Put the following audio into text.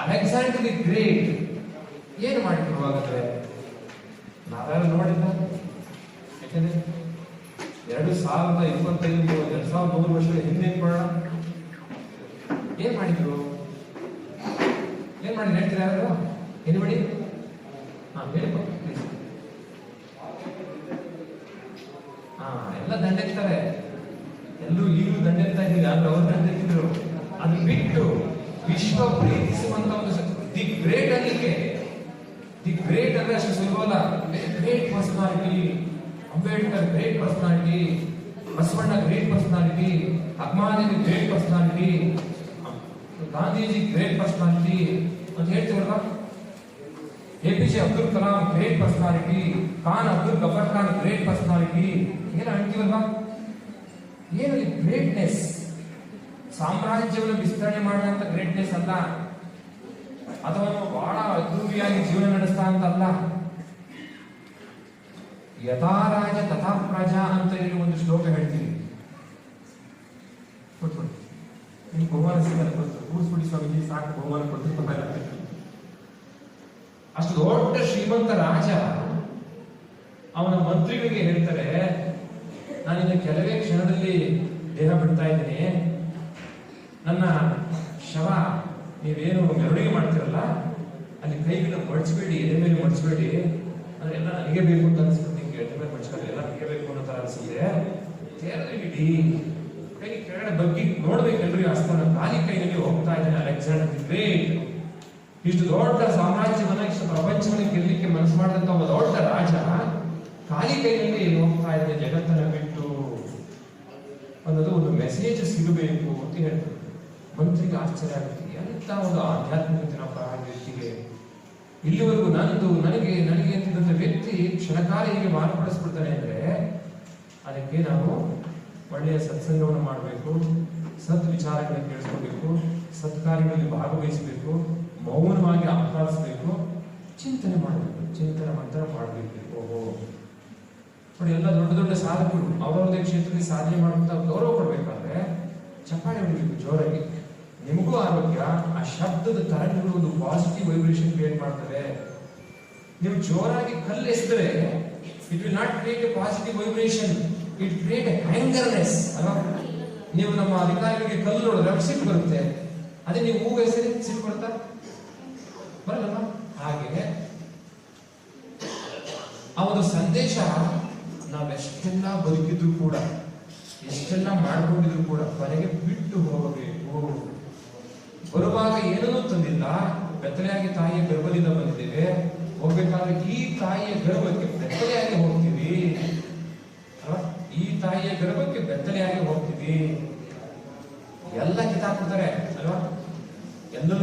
Alexander the great ಏನು ಮಾಡಿದ್ರು ಹಾಗಾದ್ರೆ ನಾವೆಲ್ಲ ನೋಡಿಲ್ಲ ಯಾಕಂದ್ರೆ ಎರಡು ಸಾವಿರದ ಇಪ್ಪತ್ತೈದು ಎರಡು ಸಾವಿರದ ಮೂರು ವರ್ಷದ ಹಿಂದೆ ಮಾಡೋಣ? ಏನ್ ಮಾಡಿದ್ರು? ಏನ್ ಮಾಡಿ ಹೇಳ್ತೀರಾ ಯಾರು? ಎನಿಬಡಿ ಹಾ ಹೇಳಿ ಪ್ಲೀಸ್ ಹಾ ಎಲ್ಲ ದಂಡೆತ್ತಾರೆ ಎಲ್ಲರೂ ಈಗಲೂ ದಂಡೆತ್ತಾ ಇದ್ದೀವಿ ಆದ್ರೆ ಅವ್ರು ದಂಡೆತ್ತಿದ್ರು ಅದು ಬಿಟ್ಟು ವಿಶ್ವ ಪ್ರೀತಿಸುವಂತ ಒಂದು ದಿ ಗ್ರೇಟ್ ಅಲ್ಲಿಗೆ ದಿ ಗ್ರೇಟ್ ಅಂದ್ರೆ ಅಷ್ಟು ಸುಲಭ ಅಲ್ಲ great personality Ambedkar great personality Basavanna great personality Akkamahadevi great personality Gandhiji great personality ಅಂತ ಹೇಳ್ತೀವಲ್ವಾ A P J Abdul Kalam great personality Khan Abdul Ghaffar Khan great personality ಏನು ಅಂತೀವಲ್ವಾ ಏನು greatness ಸಾಮ್ರಾಜ್ಯವನ್ನು ವಿಸ್ತರಣೆ ಮಾಡುವಂತ ಗ್ರೇಟ್ನೆಸ್ ಅಲ್ಲ. ಅಥವಾ ಬಹಳ ಅದ್ಭುತಿಯಾಗಿ ಜೀವನ ನಡೆಸ್ತಾ ಅಂತ ಅಲ್ಲ ಯಥಾ ರಾಜ ತಥಾ ಪ್ರಜಾ ಅಂತ ಹೇಳಿ ಒಂದು ಶ್ಲೋಕ ಹೇಳ್ತೀನಿ. ಬಹುಮಾನ ಸಿಗಲ್ಲ ಕೂರ್ಸ್ಬಿಡಿ ಸ್ವಾಮೀಜಿ, ಸಾಕು, ಬಹುಮಾನ ಕೊಡ್ತಿರ್ತಾರೆ ಅಷ್ಟು ದೊಡ್ಡ ಶ್ರೀಮಂತ ರಾಜ ಅವನ ಮಂತ್ರಿಗಳಿಗೆ ಹೇಳ್ತಾರೆ, ನಾನಿನ್ನು ಕೆಲವೇ ಕ್ಷಣದಲ್ಲಿ ದೇಹ ಬಿಡ್ತಾ ಇದ್ದೀನಿ. ನನ್ನ ಶವ ನೀವೇನು ಮೆರವಣಿಗೆ ಮಾಡ್ತೀರಲ್ಲ, ಅಲ್ಲಿ ಕೈಗಳನ್ನ ಮಡಚಬೇಡಿ ಎದೆ ಮೇಲೆ ಮಡಚಬೇಡಿ ಅಂದ್ರೆ ಎಲ್ಲ ನನಗೆ ಬೇಕು ಅಂತ ಅನ್ಸುತ್ತೆ. ನಿಮ್ಗೆ ಎದೆ ಮೇಲೆ ಮಡಚಬೇಡಿ ಎಲ್ಲ ನನಗೆ ಬೇಕು ಅನ್ನೋ ತರ ಅನ್ಸುತ್ತೆ. ಇಡಿ ಕೈ ಕೆಳಗಡೆ ಬಗ್ಗಿ ನೋಡ್ಬೇಕಲ್ರಿ ಅಸ್ತನ ಖಾಲಿ ಕೈನಲ್ಲಿ ಹೋಗ್ತಾ ಇದ್ದಾನೆ ಅಲೆಕ್ಸಾಂಡರ್ ದಿ ಗ್ರೇಟ್. ಇಷ್ಟು ದೊಡ್ಡ ಸಾಮ್ರಾಜ್ಯವನ್ನ ಇಷ್ಟು ಪ್ರಪಂಚವನ್ನ ಗೆಲ್ಲಲಿಕ್ಕೆ ಮನಸ್ಸು ಮಾಡಿದಂತ ಒಬ್ಬ ದೊಡ್ಡ ರಾಜ ಖಾಲಿ ಕೈಯಲ್ಲಿ ಹೋಗ್ತಾ ಇದ್ದಾನೆ ಜಗತ್ತನ್ನ ಬಿಟ್ಟು ಅನ್ನೋದು ಒಂದು ಮೆಸೇಜ್ ಸಿಗಬೇಕು ಅಂತ ಹೇಳ್ತಾರೆ ಮಂತ್ರಿಗೆ ಆಶ್ಚರ್ಯ ಆಗುತ್ತೆ. ಎಂತ ಒಂದು ಆಧ್ಯಾತ್ಮಿಕ ಪರ ವ್ಯಕ್ತಿಗೆ? ಇಲ್ಲಿವರೆಗೂ ನನ್ನದು ನನಗೆ ನನಗೆ ಅಂತಿದ್ದಂತ ವ್ಯಕ್ತಿ ಕ್ಷಣಕಾಲ ಹೀಗೆ ಮಾರ್ಪಡಿಸ್ಬಿಡ್ತಾನೆ ಅಂದ್ರೆ ಅದಕ್ಕೆ ನಾವು ಒಳ್ಳೆಯ ಸತ್ಸಂಗವನ್ನು ಮಾಡಬೇಕು, ಸತ್ ವಿಚಾರಗಳನ್ನು ಕೇಳಿಸ್ಕೋಬೇಕು, ಸತ್ಕಾರ್ಯಗಳಲ್ಲಿ ಭಾಗವಹಿಸಬೇಕು, ಮೌನವಾಗಿ ಆಹ್ಲಾದಿಸಬೇಕು ಚಿಂತನೆ ಮಾಡಬೇಕು, ಚಿಂತನೆ ಮಾತ್ರ ಮಾಡಬೇಕು. ಓಹೋ. ನೋಡಿ, ಎಲ್ಲ ದೊಡ್ಡ ದೊಡ್ಡ ಸಾಧಕರು, ಅವರವರದೇ ಕ್ಷೇತ್ರದಲ್ಲಿ ಸಾಧನೆ ಮಾಡುವಂತ ಗೌರವ ಕೊಡ್ಬೇಕಾದ್ರೆ ಚಪ್ಪಾಳೆ ಹೊಡಿಬೇಕು ಜೋರಾಗಿ ನಿಮಗೂ ಆರೋಗ್ಯ ಆ ಶಬ್ದದ ತರಂಗಗಳು ಒಂದು ಪಾಸಿಟಿವ್ ವೈಬ್ರೇಷನ್ ಕ್ರಿಯೇಟ್ ಮಾಡ್ತವೆ. ನೀವು ಜೋರಾಗಿ ಕಲ್ಲು ಎಸಿದ್ರೆ it will not create a positive vibration it create a angerness ಅಲ್ವಾ? ನೀವು ನಮ್ಮ ಅಧಿಕಾರಿಗಳಿಗೆ ಕಲ್ಲು ನೋಡಿದ್ರೆ ಅವ್ರು ಸಿಟ್ಟು ಬರುತ್ತೆ. ಅದೇ ನೀವು ಹೂವು ಹೆಸರಿ ಸಿಟ್ಟು ಬರುತ್ತಾ? ಬರಲ್ಲ ಹಾಗೆ ಆ ಒಂದು ಸಂದೇಶ ನಾವೆಷ್ಟೆಲ್ಲ ಬದುಕಿದ್ರು ಕೂಡ, ಎಷ್ಟೆಲ್ಲ ಮಾಡ್ಕೊಂಡಿದ್ರು ಕೂಡ ಕೊನೆಗೆ ಬಿಟ್ಟು ತಂದಿಲ್ಲ ಬೆತ್ತಲೆಯಾಗಿ ತಾಯಿಯ ಗರ್ಭದಿಂದ ಬಂದಿದ್ದೇವೆ. ಹೋಗ್ಬೇಕಾದ್ರೆ ಈ ತಾಯಿಯ ಗರ್ಭಕ್ಕೆ ಬೆತ್ತಲೆಯಾಗಿ ಹೋಗ್ತೀವಿ? ಈ ತಾಯಿಯ ಗರ್ಭಕ್ಕೆ ಬೆತ್ತಲೆಯಾಗಿ ಹೋಗ್ತೀವಿ. ಎಲ್ಲ ಕಿತಾಕ್ಬಿಡ್ತಾರೆ ಅಲ್ವಾ?